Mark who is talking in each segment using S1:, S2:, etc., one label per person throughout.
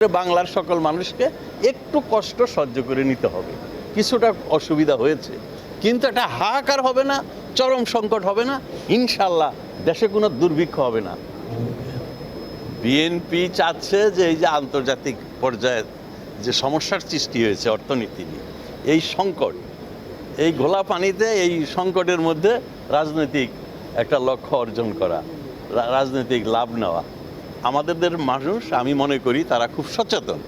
S1: বাংলার সকল মানুষকে একটু কষ্ট সহ্য করে নিতে হবে। কিছুটা অসুবিধা হয়েছে। কিন্তু এটা হাহাকার হবে না, চরম সংকট হবে না ইনশাল্লাহ দেশে কোনো দুর্ভিক্ষ হবে না। বিএনপি চাচ্ছে যে এই যে আন্তর্জাতিক পর্যায়ে যে সমস্যার সৃষ্টি হয়েছে অর্থনীতি নিয়ে, এই সংকট, এই ঘোলা পানিতে, এই সংকটের মধ্যে রাজনৈতিক একটা লক্ষ্য অর্জন করা রাজনৈতিক লাভ নেওয়া। আমাদের মানুষ, আমি মনে করি তারা খুব সচেতন।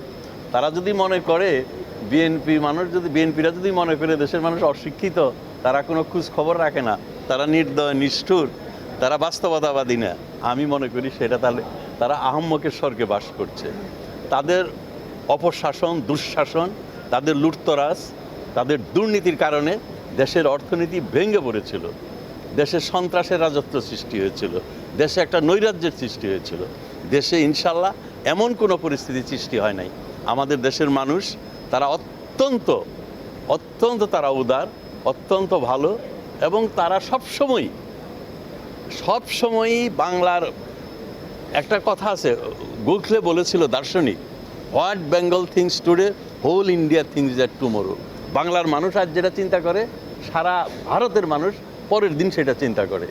S1: তারা যদি মনে করে বিএনপি মানুষ যদি বিএনপিরা যদি মনে করে দেশের মানুষ অশিক্ষিত, তারা কোনো খোঁজ খবর রাখে না। তারা নির্দয়, নিষ্ঠুর, তারা বাস্তবতাবাদী না। আমি মনে করি সেটা তাহলে, তারা আহম্মকের স্বর্গে বাস করছে। তাদের অপশাসন, দুঃশাসন, তাদের লুটতরাজ, তাদের দুর্নীতির কারণে দেশের অর্থনীতি ভেঙে পড়েছিল। দেশে সন্ত্রাসের রাজত্ব সৃষ্টি হয়েছিল। দেশে একটা নৈরাজ্যের সৃষ্টি হয়েছিল। দেশে ইনশাল্লাহ এমন কোনো পরিস্থিতি সৃষ্টি হয় নাই। আমাদের দেশের মানুষ তারা অত্যন্ত অত্যন্ত তারা উদার অত্যন্ত ভালো এবং তারা সবসময় সবসময়ই বাংলার একটা কথা আছে গোখলে বলেছিল দার্শনিক what Bengal thinks today whole India thinks that tomorrow. বাংলার মানুষ আজ যেটা চিন্তা করে সারা ভারতের মানুষ পরের দিন সেটা চিন্তা করে।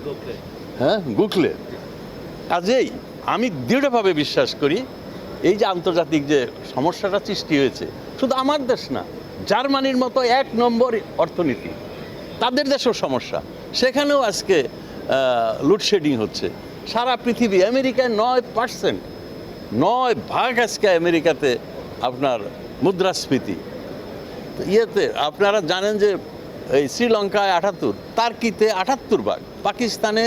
S1: হ্যাঁ গুখলে কাজেই আমি দৃঢ়ভাবে বিশ্বাস করি, এই যে আন্তর্জাতিক যে সমস্যাটা সৃষ্টি হয়েছে, শুধু আমার দেশ না, জার্মানির মতো এক নম্বর অর্থনীতি, তাদের দেশেও সমস্যা। সেখানেও আজকে লোডশেডিং হচ্ছে। সারা পৃথিবী, আমেরিকায় নয় পার্সেন্ট নয় ভাগ আজকে আমেরিকাতে আপনার মুদ্রাস্ফীতি। ইয়েতে আপনারা জানেন যে, এই শ্রীলঙ্কায় আটাত্তর, তার্কিতে আটাত্তর ভাগ, পাকিস্তানে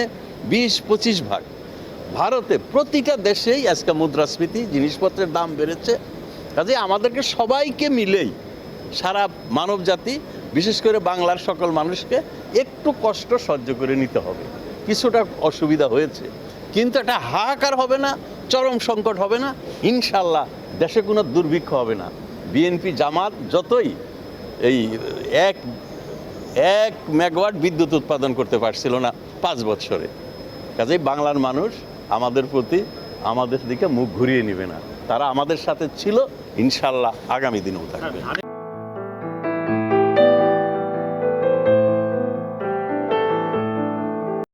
S1: বিশ, পঁচিশ ভাগ। ভারতে প্রতিটা দেশেই আজকে মুদ্রাস্ফীতি, জিনিসপত্রের দাম বেড়েছে। কাজে আমাদেরকে সবাইকে মিলেই সারা মানব জাতি বিশেষ করে বাংলার সকল মানুষকে একটু কষ্ট সহ্য করে নিতে হবে। কিছুটা অসুবিধা হয়েছে। কিন্তু এটা হাহাকার হবে না, চরম সংকট হবে না। ইনশাল্লাহ দেশে কোনো দুর্ভিক্ষ হবে না। বিএনপি জামাত যতই এই এক এক মেগাওয়াট বিদ্যুৎ উৎপাদন করতে পারছিল না পাঁচ বছরে। কাজেই বাংলার মানুষ আমাদের প্রতি আমাদের দিকে মুখ ঘুরিয়ে নেবে না। তারা আমাদের সাথে ছিল, ইনশাল্লাহ আগামী দিনেও থাকবে।